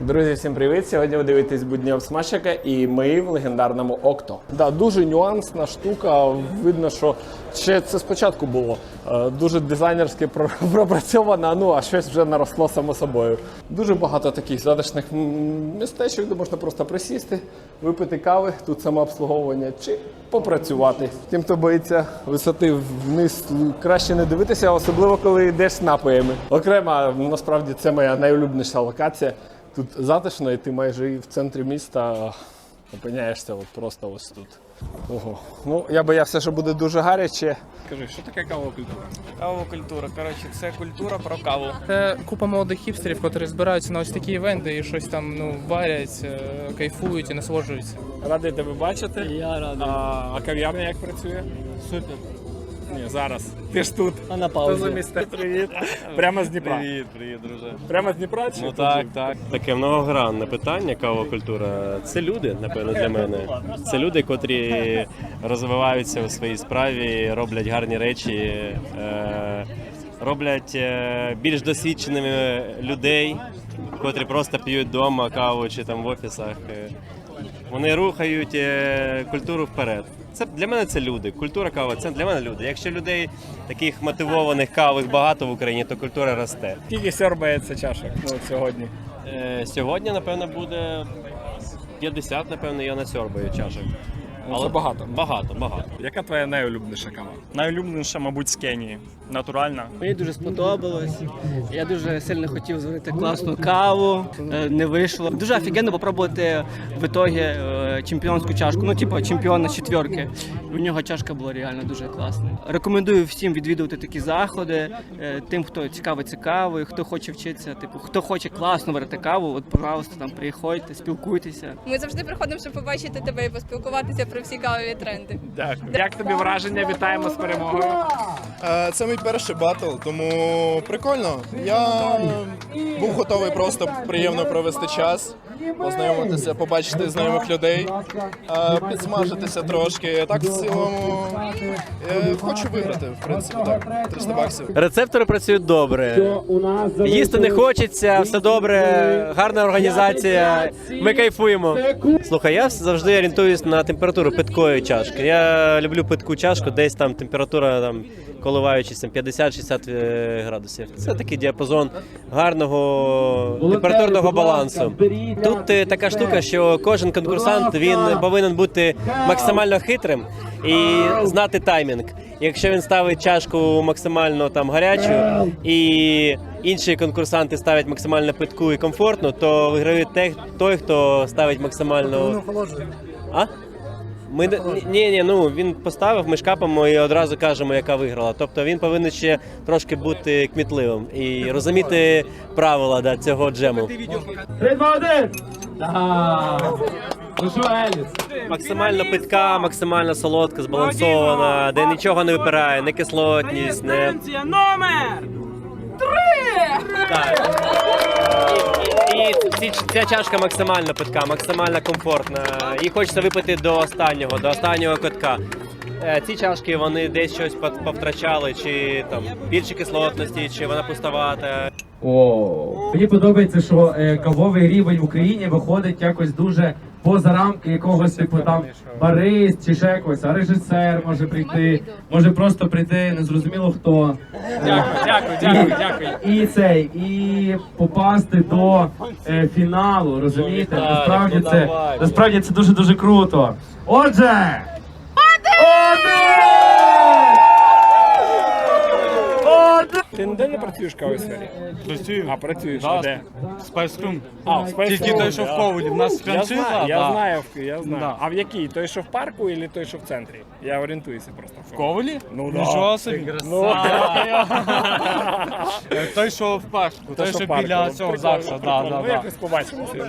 Друзі, всім привіт! Сьогодні ви дивитесь буднів Смачика і ми в легендарному Окто. Да, дуже нюансна штука. Видно, що ще це спочатку було е, дуже дизайнерськи про- пропрацьовано, ну а щось вже наросло само собою. Дуже багато таких затишних містечок, де можна просто присісти, випити кави, тут самообслуговування чи попрацювати. Тим, хто боїться висоти вниз, краще не дивитися, особливо коли йдеш з напоями. Окремо, насправді це моя найулюбленіша локація. Тут затишно, і ти майже і в центрі міста опиняєшся от просто ось тут. Ого. Ну, я боявся, що буде дуже гаряче. Скажи, що таке кавова культура? Кавова культура. Коротше, це культура про каву. Це купа молодих хіпстерів, які збираються на ось такі івенти і щось там ну варять, е, кайфують і насолоджуються. Радий тебе бачити. Я радий. А, а кав'ярня як працює? Супер. Ні, зараз. Ти ж тут. А на паузі. Привіт. Прямо з Дніпра. Привіт, привіт, друже. Прямо з Дніпра чи Ну так, так. Таке многогранне питання, кава культура. Це люди, напевно, для мене. Це люди, котрі розвиваються у своїй справі, роблять гарні речі, е, роблять е, більш досвідченими людей, котрі просто п'ють вдома каву чи там в офісах. Вони рухають е, культуру вперед. Це для мене це люди. Культура кави це для мене люди. Якщо людей таких мотивованих кавих багато в Україні, то культура росте. Скільки сьорбається чашок ну, сьогодні? Е, Сьогодні, напевно, буде 50, напевно, я насьорбаю чашок. Це багато. Багато, багато. Яка твоя найулюбленіша кава? Найулюбленіша, мабуть, з Кенії. Натуральна. Мені дуже сподобалось. Я дуже сильно хотів зварити класну каву. е, Не вийшло. Дуже офігенно попробувати в ітогі е, чемпіонську чашку. Ну, типу, чемпіона четверки. У нього чашка була реально дуже класна. Рекомендую всім відвідувати такі заходи. е, Тим, хто цікавиться кавою, хто хоче вчитися, типу, хто хоче класно варити каву, от, пожалуйста, там приходьте, спілкуйтеся. Ми завжди приходимо, щоб побачити тебе і поспілкуватися про всі кавові тренди. Дякую. Як тобі враження? Вітаємо з перемогою. Е, Це мій перший батл, тому прикольно. Я був готовий просто приємно провести час, познайомитися, побачити знайомих людей, е, підсмажитися трошки. Так в цілому е, хочу виграти, в принципі, так. 300 баксів. Рецептори працюють добре. Їсти не хочеться, все добре, гарна організація. Ми кайфуємо. Слухай, я завжди орієнтуюсь на температуру питкої чашки. Я люблю питку чашку, десь там температура там коливаючись там 50-60 е, градусів. Це такий діапазон гарного температурного балансу. Тут е, така штука, що кожен конкурсант він повинен бути максимально хитрим і знати таймінг. Якщо він ставить чашку максимально там гарячу, і інші конкурсанти ставлять максимально питку і комфортну, то виграє той, хто ставить максимально. А? Ми ні, ні, ну він поставив, ми шкапимо і одразу кажемо, яка виграла. Тобто він повинен ще трошки бути кмітливим і розуміти правила да, цього джему. Максимально питка, максимально солодка, збалансована, де нічого не випирає, не кислотність, не. номер! Три! Так. І, ці- ця чашка максимально питка, максимально комфортна. І хочеться випити до останнього, до останнього котка. Е, Ці чашки вони десь щось пов- повтрачали, чи там більше кислотності, чи вона пустовата. О, мені подобається, що е, кавовий рівень в Україні виходить якось дуже поза рамки якогось типу там барист чи ще якогось, а режисер може прийти, може просто прийти, незрозуміло хто. Дякую, дякую, дякую, дякую. І цей, і попасти до е, фіналу, розумієте? Насправді ну це насправді це дуже дуже круто. Отже! Ти ніде не працюєш в кавовій сфері? Працюю. А працюєш Да. де? Spice Room. А, в Space Тільки Room, той, що в да. В нас Я франшиза. знаю, я да. знаю, я знаю. Да. А в якій? Той, що в парку, чи той, що в центрі? Я орієнтуюся просто. В Ковалі? Ну да. Нічого собі. Ну. Той, що в парку, той, що що в парку. біля цього Прикольно, ЗАГСа. Да, прикольно. да, Ну, да. якось побачимося.